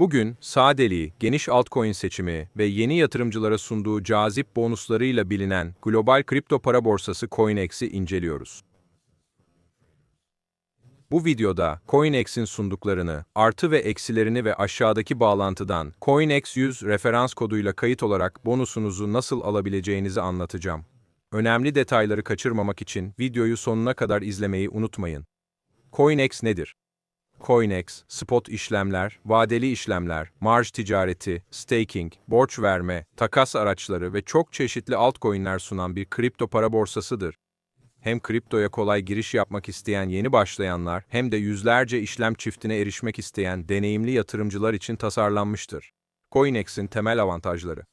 Bugün sadeliği, geniş altcoin seçimi ve yeni yatırımcılara sunduğu cazip bonuslarıyla bilinen global kripto para borsası CoinEx'i inceliyoruz. Bu videoda CoinEx'in sunduklarını, artı ve eksilerini ve aşağıdaki bağlantıdan CoinEx 100 referans koduyla kayıt olarak bonusunuzu nasıl alabileceğinizi anlatacağım. Önemli detayları kaçırmamak için videoyu sonuna kadar izlemeyi unutmayın. CoinEx nedir? CoinEx, spot işlemler, vadeli işlemler, marj ticareti, staking, borç verme, takas araçları ve çok çeşitli altcoin'ler sunan bir kripto para borsasıdır. Hem kriptoya kolay giriş yapmak isteyen yeni başlayanlar hem de yüzlerce işlem çiftine erişmek isteyen deneyimli yatırımcılar için tasarlanmıştır. CoinEx'in temel avantajları.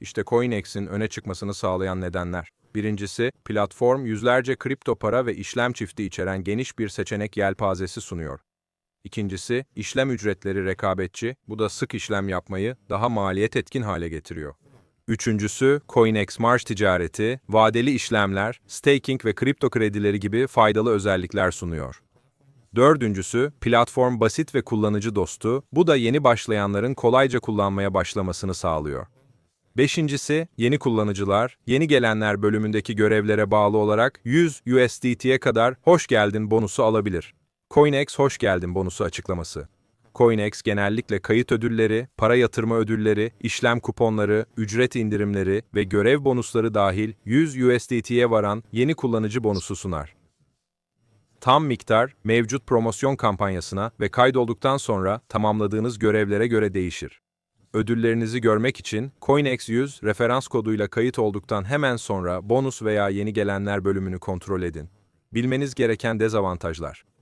İşte CoinEx'in öne çıkmasını sağlayan nedenler. Birincisi, platform yüzlerce kripto para ve işlem çifti içeren geniş bir seçenek yelpazesi sunuyor. İkincisi, işlem ücretleri rekabetçi, bu da sık işlem yapmayı daha maliyet etkin hale getiriyor. Üçüncüsü, CoinEx marj ticareti, vadeli işlemler, staking ve kripto kredileri gibi faydalı özellikler sunuyor. Dördüncüsü, platform basit ve kullanıcı dostu, bu da yeni başlayanların kolayca kullanmaya başlamasını sağlıyor. Beşincisi, yeni kullanıcılar, yeni gelenler bölümündeki görevlere bağlı olarak 100 USDT'ye kadar hoş geldin bonusu alabilir. CoinEx hoş geldin bonusu açıklaması. CoinEx genellikle kayıt ödülleri, para yatırma ödülleri, işlem kuponları, ücret indirimleri ve görev bonusları dahil 100 USDT'ye varan yeni kullanıcı bonusu sunar. Tam miktar mevcut promosyon kampanyasına ve kaydolduktan sonra tamamladığınız görevlere göre değişir. Ödüllerinizi görmek için CoinEx 100 referans koduyla kayıt olduktan hemen sonra bonus veya yeni gelenler bölümünü kontrol edin. Bilmeniz gereken dezavantajlar.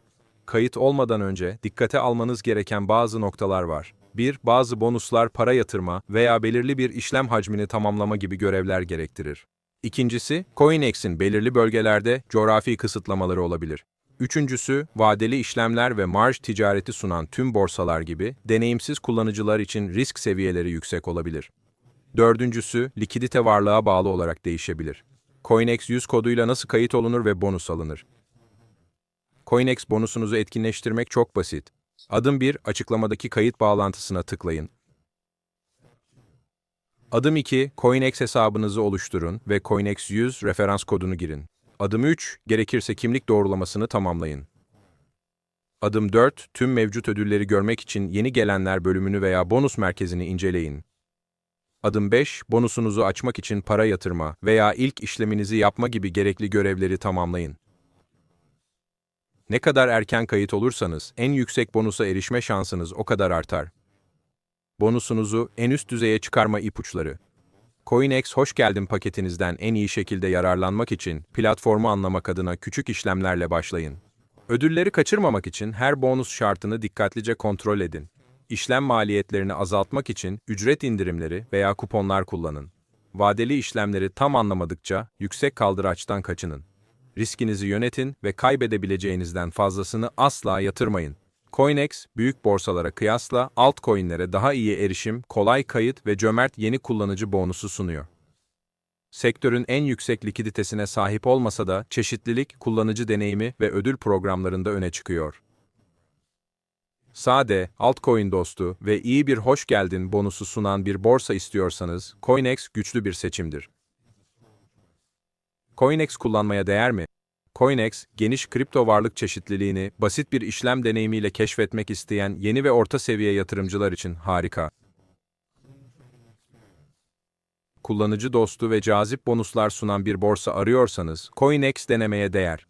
Kayıt olmadan önce dikkate almanız gereken bazı noktalar var. 1. Bazı bonuslar para yatırma veya belirli bir işlem hacmini tamamlama gibi görevler gerektirir. İkincisi, CoinEx'in belirli bölgelerde coğrafi kısıtlamaları olabilir. Üçüncüsü, vadeli işlemler ve marj ticareti sunan tüm borsalar gibi deneyimsiz kullanıcılar için risk seviyeleri yüksek olabilir. Dördüncüsü, likidite varlığa bağlı olarak değişebilir. CoinEx 100 koduyla nasıl kayıt olunur ve bonus alınır? CoinEx bonusunuzu etkinleştirmek çok basit. Adım 1, açıklamadaki kayıt bağlantısına tıklayın. Adım 2, CoinEx hesabınızı oluşturun ve CoinEx 100 referans kodunu girin. Adım 3, gerekirse kimlik doğrulamasını tamamlayın. Adım 4, tüm mevcut ödülleri görmek için yeni gelenler bölümünü veya bonus merkezini inceleyin. Adım 5, bonusunuzu açmak için para yatırma veya ilk işleminizi yapma gibi gerekli görevleri tamamlayın. Ne kadar erken kayıt olursanız en yüksek bonusa erişme şansınız o kadar artar. Bonusunuzu en üst düzeye çıkarma ipuçları. CoinEx hoş geldin paketinizden en iyi şekilde yararlanmak için platformu anlamak adına küçük işlemlerle başlayın. Ödülleri kaçırmamak için her bonus şartını dikkatlice kontrol edin. İşlem maliyetlerini azaltmak için ücret indirimleri veya kuponlar kullanın. Vadeli işlemleri tam anlamadıkça yüksek kaldıraçtan kaçının. Riskinizi yönetin ve kaybedebileceğinizden fazlasını asla yatırmayın. CoinEx, büyük borsalara kıyasla altcoin'lere daha iyi erişim, kolay kayıt ve cömert yeni kullanıcı bonusu sunuyor. Sektörün en yüksek likiditesine sahip olmasa da çeşitlilik, kullanıcı deneyimi ve ödül programlarında öne çıkıyor. Sade, altcoin dostu ve iyi bir hoş geldin bonusu sunan bir borsa istiyorsanız, CoinEx güçlü bir seçimdir. CoinEx kullanmaya değer mi? CoinEx, geniş kripto varlık çeşitliliğini basit bir işlem deneyimiyle keşfetmek isteyen yeni ve orta seviye yatırımcılar için harika. Kullanıcı dostu ve cazip bonuslar sunan bir borsa arıyorsanız, CoinEx denemeye değer.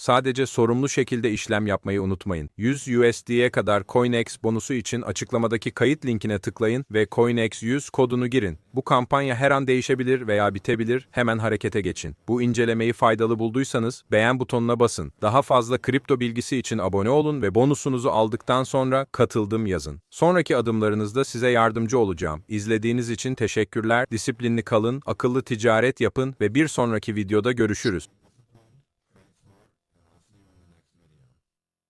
Sadece sorumlu şekilde işlem yapmayı unutmayın. 100 USD'ye kadar CoinEx bonusu için açıklamadaki kayıt linkine tıklayın ve CoinEx 100 kodunu girin. Bu kampanya her an değişebilir veya bitebilir, hemen harekete geçin. Bu incelemeyi faydalı bulduysanız beğen butonuna basın. Daha fazla kripto bilgisi için abone olun ve bonusunuzu aldıktan sonra katıldım yazın. Sonraki adımlarınızda size yardımcı olacağım. İzlediğiniz için teşekkürler, disiplinli kalın, akıllı ticaret yapın ve bir sonraki videoda görüşürüz.